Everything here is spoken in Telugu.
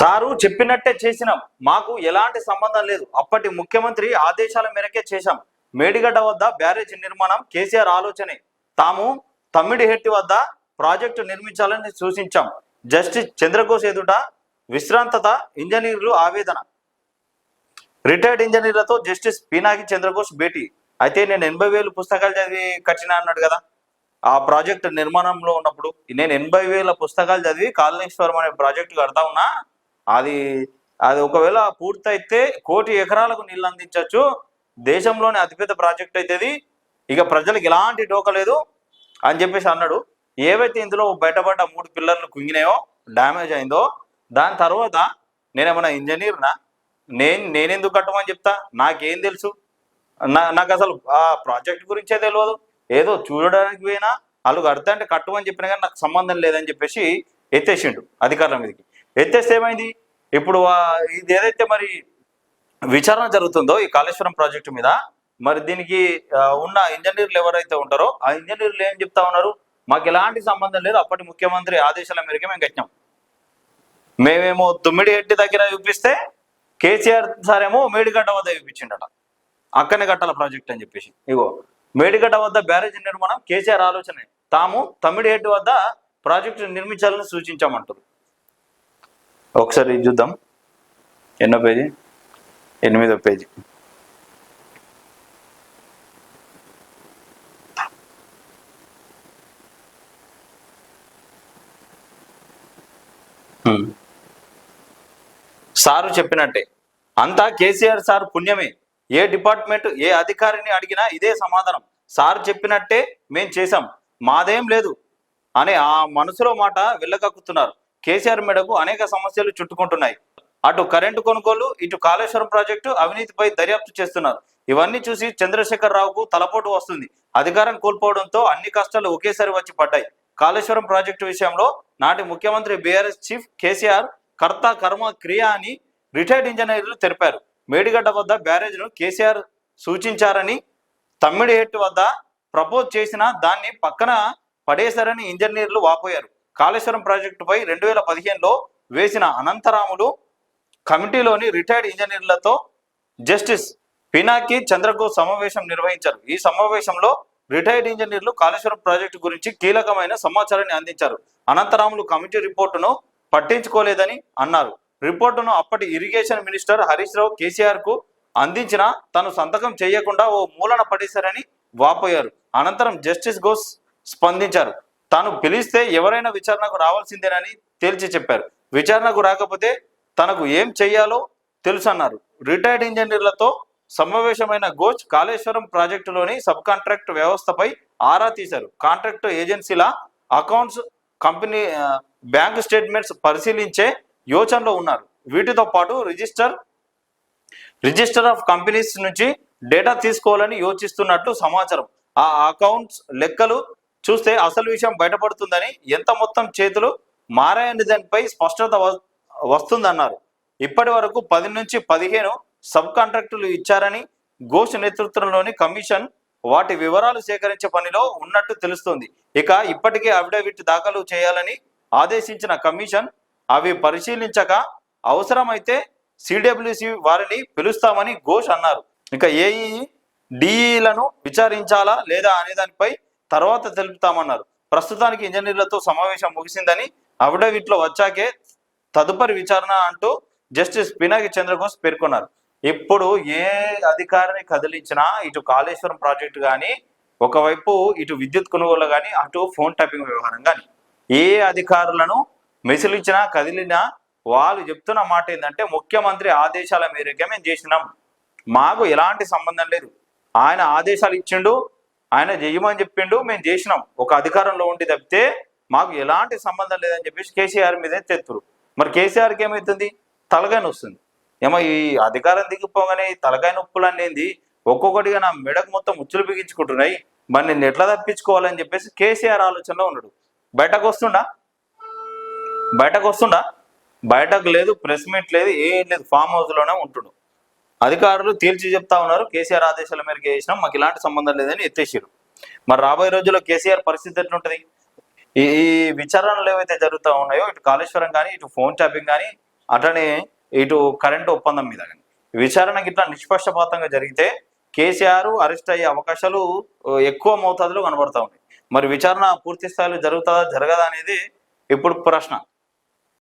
సారు చెప్పినట్టే చేసినాం. మాకు ఎలాంటి సంబంధం లేదు. అప్పటి ముఖ్యమంత్రి ఆదేశాల మేరకే చేశాం. మేడిగడ్డ వద్ద బ్యారేజ్ నిర్మాణం కేసీఆర్ ఆలోచనే. తాము తమ్మిడిహెట్టి వద్ద ప్రాజెక్టు నిర్మించాలని సూచించాం. జస్టిస్ చంద్రఘోష్ ఎదుట విశ్రాంతత ఇంజనీర్లు ఆవేదన. రిటైర్డ్ ఇంజనీర్లతో జస్టిస్ పీనాకి చంద్రఘోష్ భేటీ. అయితే నేను ఎనభై వేలు పుస్తకాలు చదివి కట్టిన అన్నాడు కదా. ఆ ప్రాజెక్ట్ నిర్మాణంలో ఉన్నప్పుడు నేను ఎనభై వేల పుస్తకాలు చదివి కాళేశ్వరం అనే ప్రాజెక్టు కడతా ఉన్నా అది అది ఒకవేళ పూర్తయితే కోటి ఎకరాలకు నీళ్ళు అందించవచ్చు దేశంలోనే అతిపెద్ద ప్రాజెక్ట్ అవుతుంది ఇక ప్రజలకు ఎలాంటి డోక లేదు అని చెప్పేసి అన్నాడు. ఏవైతే ఇందులో బయటపడ్డ మూడు పిల్లర్లు కుంగినాయో డ్యామేజ్ అయిందో దాని తర్వాత నేనేమన్నా ఇంజనీర్నా? నేను నేనెందుకు కట్టమని చెప్తా? నాకేం తెలుసు? నా నాకు అసలు ఆ ప్రాజెక్ట్ గురించే తెలియదు ఏదో చూడడానికి పోయినా వాళ్ళు కడతా అంటే కట్టమని చెప్పినా కానీ నాకు సంబంధం లేదని చెప్పేసి ఎత్తేసిండు అధికారుల మీదకి. ఎత్తేస్తే ఏమైంది? ఇప్పుడు ఇది ఏదైతే మరి విచారణ జరుగుతుందో ఈ కాళేశ్వరం ప్రాజెక్టు మీద మరి దీనికి ఉన్న ఇంజనీర్లు ఎవరైతే ఉంటారో ఆ ఇంజనీర్లు ఏం చెప్తా ఉన్నారు? మాకు ఎలాంటి సంబంధం లేదు అప్పటి ముఖ్యమంత్రి ఆదేశాల మేరకు మేము కట్టినాం. మేమేమో తుమ్మిడి ఎట్టి దగ్గర చూపిస్తే కేసీఆర్ సార్ ఏమో మేడిగడ్డ వద్ద చూపించిండట. అక్కనే కట్టాల ప్రాజెక్ట్ అని చెప్పేసి. ఇగో మేడిగడ్డ వద్ద బ్యారేజ్ నిర్మాణం కేసీఆర్ ఆలోచనే. తాము తమ్మిడిహెట్టి వద్ద ప్రాజెక్టు నిర్మించాలని సూచించామంటారు. ఒకసారి చూద్దాం. ఎన్నో పేజీ? ఎనిమిదో పేజీ. సారు చెప్పినట్టే అంతా కేసీఆర్ సార్ పుణ్యమే. ఏ డిపార్ట్మెంట్ ఏ అధికారిని అడిగినా ఇదే సమాధానం. సార్ చెప్పినట్టే మేం చేశాం. మాదేం లేదు. అనే ఆ మనసులో మాట వెళ్ళగక్కుతున్నారు కేసీఆర్ మేడకు అనేక సమస్యలు చుట్టుకుంటున్నాయి. అటు కరెంటు కొనుగోలు ఇటు కాళేశ్వరం ప్రాజెక్టు అవినీతిపై దర్యాప్తు చేస్తున్నారు. ఇవన్నీ చూసి చంద్రశేఖర్ రావుకు తలపోటు వస్తుంది. అధికారం కోల్పోవడంతో అన్ని కష్టాలు ఒకేసారి వచ్చి పడ్డాయి. కాళేశ్వరం ప్రాజెక్టు విషయంలో నాటి ముఖ్యమంత్రి బీఆర్ఎస్ చీఫ్ కేసీఆర్ కర్త కర్మ క్రియ అని రిటైర్డ్ ఇంజనీర్లు తెలిపారు. మేడిగడ్డ వద్ద బ్యారేజ్ను కేసీఆర్ సూచించారని తమ్మిడిహెట్టు వద్ద ప్రపోజ్ చేసిన దాన్ని పక్కన పడేశారని ఇంజనీర్లు వాపోయారు. కాళేశ్వరం ప్రాజెక్టుపై రెండు వేల పదిహేనులో వేసిన అనంతరాములు కమిటీలోని రిటైర్డ్ ఇంజనీర్లతో జస్టిస్ పినాకి చంద్రఘోష్ సమావేశం నిర్వహించారు. ఈ సమావేశంలో రిటైర్డ్ ఇంజనీర్లు కాళేశ్వరం ప్రాజెక్టు గురించి కీలకమైన సమాచారాన్ని అందించారు. అనంతరాములు కమిటీ రిపోర్టును పట్టించుకోలేదని అన్నారు. రిపోర్టును అప్పటి ఇరిగేషన్ మినిస్టర్ హరీష్ రావు కేసీఆర్కు అందించిన తను సంతకం చేయకుండా ఓ మూలన పడేశారని వాపోయారు. అనంతరం జస్టిస్ ఘోష్ స్పందించారు. తాను పిలిస్తే ఎవరైనా విచారణకు రావాల్సిందేనని తేల్చి చెప్పారు. విచారణకు రాకపోతే తనకు ఏం చెయ్యాలో తెలుసన్నారు. రిటైర్డ్ ఇంజనీర్లతో సమావేశమైన ఘోష్ కాళేశ్వరం ప్రాజెక్టులోని సబ్ కాంట్రాక్ట్ వ్యవస్థపై ఆరా తీశారు. కాంట్రాక్ట్ ఏజెన్సీల అకౌంట్స్ కంపెనీ బ్యాంక్ స్టేట్మెంట్స్ పరిశీలించే యోచనలో ఉన్నారు. వీటితో పాటు రిజిస్టర్ రిజిస్టర్ ఆఫ్ కంపెనీస్ నుంచి డేటా తీసుకోవాలని యోచిస్తున్నట్లు సమాచారం. ఆ అకౌంట్స్ లెక్కలు చూస్తే అసలు విషయం బయటపడుతుందని ఎంత మొత్తం చేతులు మారాయని దానిపై స్పష్టత వ- వస్తుందన్నారు. ఇప్పటి వరకు పది నుంచి పదిహేను సబ్ కాంట్రాక్టులు ఇచ్చారని ఘోష్ నేతృత్వంలోని కమిషన్ వాటి వివరాలు సేకరించే పనిలో ఉన్నట్టు తెలుస్తుంది. ఇక ఇప్పటికే అఫిడవిట్ దాఖలు చేయాలని ఆదేశించిన కమిషన్ అవి పరిశీలించక అవసరమైతే సిడబ్ల్యూసి వారిని పిలుస్తామని ఘోష్ అన్నారు. ఇక ఏఈ డిఈలను విచారించాలా లేదా అనే దానిపై తర్వాత తెలుపుతామన్నారు. ప్రస్తుతానికి ఇంజనీర్లతో సమావేశం ముగిసిందని అఫిడవిట్లో వచ్చాకే తదుపరి విచారణ అంటూ జస్టిస్ పినాకి చంద్రఘోష్ పేర్కొన్నారు. ఇప్పుడు ఏ అధికారిని కదిలించినా ఇటు కాళేశ్వరం ప్రాజెక్టు కానీ ఒకవైపు ఇటు విద్యుత్ కొనుగోలు కానీ అటు ఫోన్ ట్యాపింగ్ వ్యవహారం కానీ ఏ అధికారులను మెసిలించినా కదిలినా వాళ్ళు చెప్తున్న మాట ఏంటంటే ముఖ్యమంత్రి ఆదేశాల మేరకే మేము చేసినాం. మాకు ఎలాంటి సంబంధం లేదు. ఆయన ఆదేశాలు ఇచ్చిండు ఆయన చెయ్యమని చెప్పిండు మేము చేసినాం. ఒక అధికారంలో ఉండి తప్పితే మాకు ఎలాంటి సంబంధం లేదని చెప్పేసి కేసీఆర్ మీదే తెత్తురు. మరి కేసీఆర్కి ఏమవుతుంది తలకాయ వస్తుంది ఏమో ఈ అధికారం దిగిపోగానే ఈ తలకాయ నొప్పులు అనేది ఒక్కొక్కటిగా నా మెడకు మొత్తం ఉచ్చులు బిగించుకుంటున్నాయి. మరి నేను ఎట్లా తప్పించుకోవాలని చెప్పేసి కేసీఆర్ ఆలోచనలో ఉన్నాడు. బయటకు వస్తుండా? బయటకు వస్తుండా? బయటకు లేదు ప్రెస్ మీట్ లేదు ఏం లేదు ఫామ్ హౌస్లోనే ఉంటుడు. అధికారులు తేల్చి చెప్తా ఉన్నారు. కేసీఆర్ ఆదేశాల మేరకు వేసినా మాకు ఇలాంటి సంబంధం లేదని ఎత్తేసారు మరి రాబోయే రోజుల్లో కేసీఆర్ పరిస్థితి ఎట్లుంటుంది? ఈ విచారణలు ఏవైతే జరుగుతూ ఉన్నాయో ఇటు కాళేశ్వరం కానీ ఇటు ఫోన్ ట్యాపింగ్ కానీ అట్లనే ఇటు కరెంటు ఒప్పందం మీద కానీ విచారణ గిట్లా నిష్పక్షపాతంగా జరిగితే కేసీఆర్ అరెస్ట్ అయ్యే అవకాశాలు ఎక్కువ మోతాదులో కనబడతా ఉన్నాయి. మరి విచారణ పూర్తి స్థాయిలో జరుగుతుందా జరగదా అనేది ఇప్పుడు ప్రశ్న.